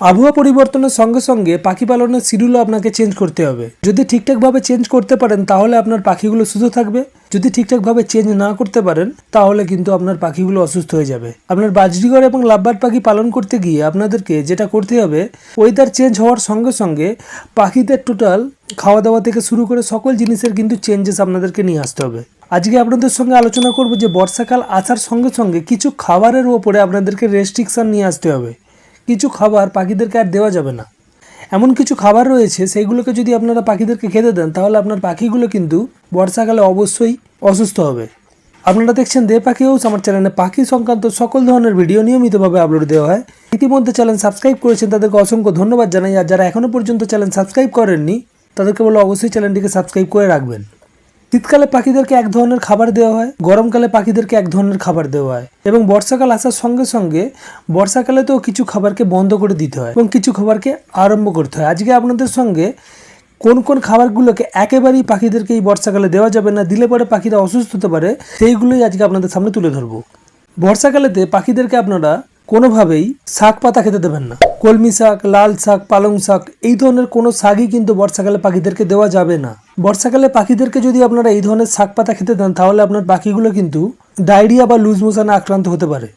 আবহাওয়া পরিবর্তনের সঙ্গে সঙ্গে পাখি পালনের শিডিউলও আপনাকে চেঞ্জ করতে হবে। যদি ঠিকঠাকভাবে চেঞ্জ করতে পারেন, তাহলে আপনার পাখিগুলো সুস্থ থাকবে। যদি ঠিকঠাকভাবে চেঞ্জ না করতে পারেন, তাহলে কিন্তু আপনার পাখিগুলো অসুস্থ হয়ে যাবে। আপনার বাজরিগর এবং লাভবার্ড পাখি পালন করতে গিয়ে আপনাদেরকে যেটা করতে হবে ওয়েদার চেঞ্জ হওয়ার সঙ্গে সঙ্গে পাখিদের টোটাল খাওয়া দাওয়া থেকে শুরু করে সকল জিনিসের কিন্তু চেঞ্জেস আপনাদেরকে নিয়ে আসতে হবে। আজকে আপনাদের সঙ্গে আলোচনা করব যে বর্ষাকাল আসার সঙ্গে সঙ্গে কিছু খাবারের ওপরে আপনাদেরকে রেস্ট্রিকশন নিয়ে আসতে হবে। কিছু খাবার পাখিদেরকে আর দেওয়া যাবে না। এমন কিছু খাবার রয়েছে, সেইগুলোকে যদি আপনারা পাখিদেরকে খেতে দেন, তাহলে আপনার পাখিগুলো কিন্তু বর্ষাকালে অবশ্যই অসুস্থ হবে। আপনারা দেখছেন দে পাখি হাউস আমার চ্যানেলে পাখি সংক্রান্ত সকল ধরনের ভিডিও নিয়মিতভাবে আপলোড দেওয়া হয়। ইতিমধ্যে চ্যানেল সাবস্ক্রাইব করেছেন, তাদেরকে অসংখ্য ধন্যবাদ জানাই। আর যারা এখনও পর্যন্ত চ্যানেল সাবস্ক্রাইব করেননি, তাদেরকে বলো অবশ্যই চ্যানেলটিকে সাবস্ক্রাইব করে রাখবেন। শীতকালে পাখিদেরকে এক ধরনের খাবার দেওয়া হয়, গরমকালে পাখিদেরকে এক ধরনের খাবার দেওয়া হয় এবং বর্ষাকাল আসার সঙ্গে সঙ্গে বর্ষাকালে তো কিছু খাবারকে বন্ধ করে দিতে হয় এবং কিছু খাবারকে আরম্ভ করতে হয়। আজকে আপনাদের সঙ্গে কোন কোন খাবারগুলোকে একেবারেই পাখিদেরকে এই বর্ষাকালে দেওয়া যাবে না, দিলে পরে পাখিরা অসুস্থ হতে পারে, সেইগুলোই আজকে আপনাদের সামনে তুলে ধরবো। বর্ষাকালেতে পাখিদেরকে আপনারা কোনোভাবেই শাক পাতা খেতে দেবেন না। কলমি শাক, লাল শাক, পালং শাক, এই ধরনের কোনো শাকই কিন্তু বর্ষাকালে পাখিদেরকে দেওয়া যাবে না। বর্ষাকালে পাখিদেরকে যদি আপনারা এই ধরনের শাক পাতা খেতে দেন, তাহলে আপনার পাখিগুলো কিন্তু ডায়রিয়া বা লুজ মোশনে আক্রান্ত হতে পারে।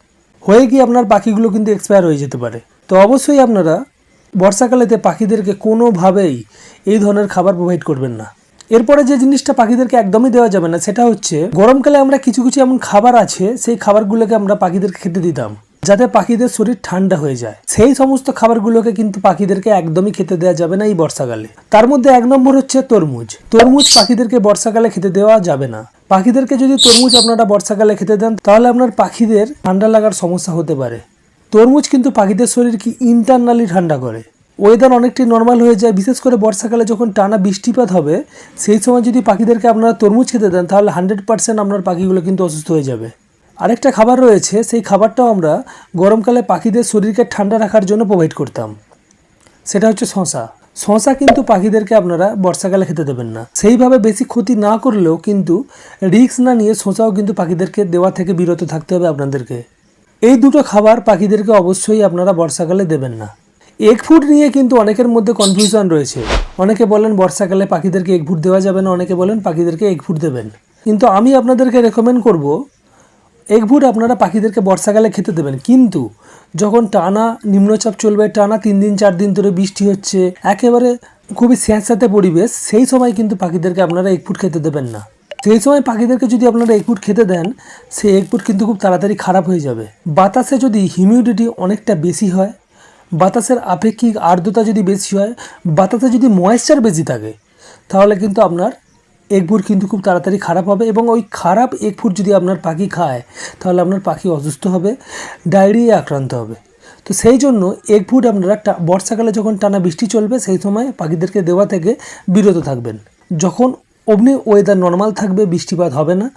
হয়ে গিয়ে আপনার পাখিগুলো কিন্তু এক্সপায়ার হয়ে যেতে পারে। তো অবশ্যই আপনারা বর্ষাকালেতে পাখিদেরকে কোনোভাবেই এই ধরনের খাবার প্রোভাইড করবেন না। এরপরে যে জিনিসটা পাখিদেরকে একদমই দেওয়া যাবে না, সেটা হচ্ছে গরমকালে আমরা কিছু কিছু এমন খাবার আছে, সেই খাবারগুলোকে আমরা পাখিদেরকে খেতে দিতাম। যাতে পাখিদের শরীর ঠান্ডা হয়ে যায়। সেই সমস্ত খাবারগুলোকে কিন্তু পাখিদেরকে একদমই খেতে দেওয়া যাবে না এই বর্ষাকালে। তার মধ্যে এক নম্বর হচ্ছে তরমুজ। তরমুজ পাখিদেরকে বর্ষাকালে খেতে দেওয়া যাবে না। পাখিদেরকে যদি তরমুজ আপনারা বর্ষাকালে খেতে দেন, তাহলে আপনার পাখিদের ঠান্ডা লাগার সমস্যা হতে পারে। তরমুজ কিন্তু পাখিদের শরীরকে ইন্টারনালি ঠান্ডা করে। ওয়েদার অনেকটাই নর্মাল হয়ে যায়, বিশেষ করে বর্ষাকালে যখন টানা বৃষ্টিপাত হবে, সেই সময় যদি পাখিদেরকে আপনারা তরমুজ খেতে দেন, তাহলে হান্ড্রেড পার্সেন্ট আপনার পাখিগুলো কিন্তু অসুস্থ হয়ে যাবে। আরেকটা খাবার রয়েছে, সেই খাবারটাও আমরা গরমকালে পাখিদের শরীরকে ঠান্ডা রাখার জন্য প্রোভাইড করতাম। সেটা হচ্ছে শশা শশা কিন্তু পাখিদেরকে আপনারা বর্ষাকালে খেতে দেবেন না। সেইভাবে বেশি ক্ষতি না করলেও কিন্তু রিস্ক না নিয়ে শশাও কিন্তু পাখিদেরকে দেওয়া থেকে বিরত থাকতে হবে আপনাদেরকে। এই দুটো খাবার পাখিদেরকে অবশ্যই আপনারা বর্ষাকালে দেবেন না। এগ ফুড নিয়ে কিন্তু অনেকের মধ্যে কনফিউশন রয়েছে। অনেকে বলেন, বর্ষাকালে পাখিদেরকে এগ ফুড দেওয়া যাবে না। অনেকে বলেন, পাখিদেরকে এগ ফুড দেবেন। কিন্তু আমি আপনাদেরকে রেকমেন্ড করব এগ আপনারা পাখিদেরকে বর্ষাকালে খেতে দেবেন। কিন্তু যখন টানা নিম্নচাপ চলবে, টানা তিন দিন, চার দিন ধরে বৃষ্টি হচ্ছে, একেবারে খুবই স্যাঁতস্যাঁতে পরিবেশ, সেই সময় কিন্তু পাখিদেরকে আপনারা এগ খেতে দেবেন না। সেই সময় পাখিদেরকে যদি আপনারা এগ ফুড খেতে দেন সেই এগ ফুড কিন্তু খুব তাড়াতাড়ি খারাপ হয়ে যাবে। বাতাসে যদি হিউমিডিটি অনেকটা বেশি হয়, বাতাসের আপেক্ষিক আর্দ্রতা যদি বেশি হয়, বাতাসে যদি ময়েশ্চার বেশি থাকে, তাহলে কিন্তু আপনার এগ ফুড কিন্তু খুব তাড়াতাড়ি খারাপ হবে এবং ওই খারাপ এগ ফুড যদি আপনার পাখি খায়, তাহলে আপনার পাখি অসুস্থ হবে ডায়রিয়া আক্রান্ত হবে। তো সেই জন্য এগ ফুড আপনারা বর্ষাকালে যখন টানা বৃষ্টি চলবে, সেই সময় পাখিদেরকে দেওয়া থেকে বিরত থাকবেন। যখন অমনি ওয়েদার নর্মাল থাকবে, বৃষ্টিপাত হবে না,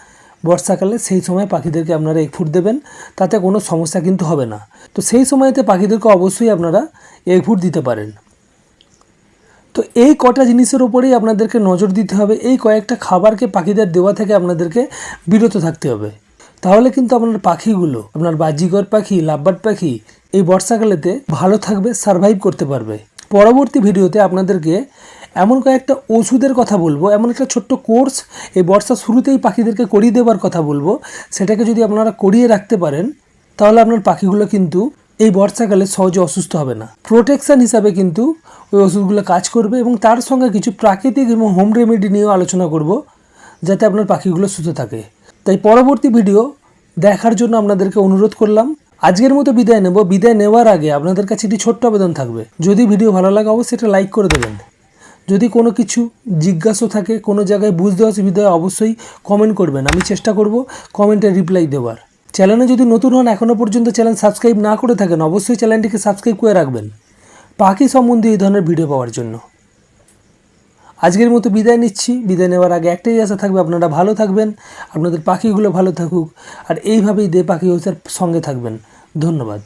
বর্ষাকালে সেই সময় পাখিদেরকে আপনারা এগ ফুড দেবেন, তাতে কোনো সমস্যা কিন্তু হবে না। তো সেই সময়তে পাখিদেরকে অবশ্যই আপনারা এগ ফুড দিতে পারেন। তো এই কটা জিনিসের উপরেই আপনাদেরকে নজর দিতে হবে। এই কয়েকটা খাবারকে পাখিদের দেওয়া থেকে আপনাদেরকে বিরত থাকতে হবে। তাহলে কিন্তু আপনার পাখিগুলো, আপনার বাজিগর পাখি লাভবার্ড পাখি এই বর্ষাকালেতে ভালো থাকবে সারভাইভ করতে পারবে। পরবর্তী ভিডিওতে আপনাদেরকে এমন কয়েকটা ওষুধের কথা বলব, এমন একটা ছোট্ট কোর্স এই বর্ষা শুরুতেই পাখিদেরকে করিয়ে দেওয়ার কথা বলব। সেটাকে যদি আপনারা করিয়ে রাখতে পারেন, তাহলে আপনার পাখিগুলো কিন্তু এই বর্ষাকালে সহজে অসুস্থ হবে না। প্রোটেকশন হিসাবে কিন্তু ওই ওষুধগুলো কাজ করবে এবং তার সঙ্গে কিছু প্রাকৃতিক এবং হোম রেমেডি নিয়েও আলোচনা করব, যাতে আপনার পাখিগুলো সুস্থ থাকে। তাই পরবর্তী ভিডিও দেখার জন্য আপনাদেরকে অনুরোধ করলাম। আজকের মতো বিদায় নেব। বিদায় নেওয়ার আগে আপনাদের কাছে একটি ছোট্ট আবেদন থাকবে। যদি ভিডিও ভালো লাগে, অবশ্যই এটা লাইক করে দেবেন। যদি কোনো কিছু জিজ্ঞাসা থাকে, কোনো জায়গায় বুঝতে অসুবিধা অবশ্যই কমেন্ট করবেন। আমি চেষ্টা করব কমেন্টে রিপ্লাই দেওয়ার। চ্যানেলে যদি নতুন হন এখনও পর্যন্ত চ্যানেল সাবস্ক্রাইব না করে থাকেন, অবশ্যই চ্যানেলটিকে সাবস্ক্রাইব করে রাখবেন। পাখি সম্বন্ধে এই ধরনের ভিডিও পাওয়ার জন্য। আজকের মতো বিদায় নিচ্ছি। বিদায় নেওয়ার আগে একটাই আশা থাকবে, আপনারা ভালো থাকবেন, আপনাদের পাখিগুলো ভালো থাকুক, আর এইভাবেই দে পাখি হাউসের সঙ্গে থাকবেন। ধন্যবাদ।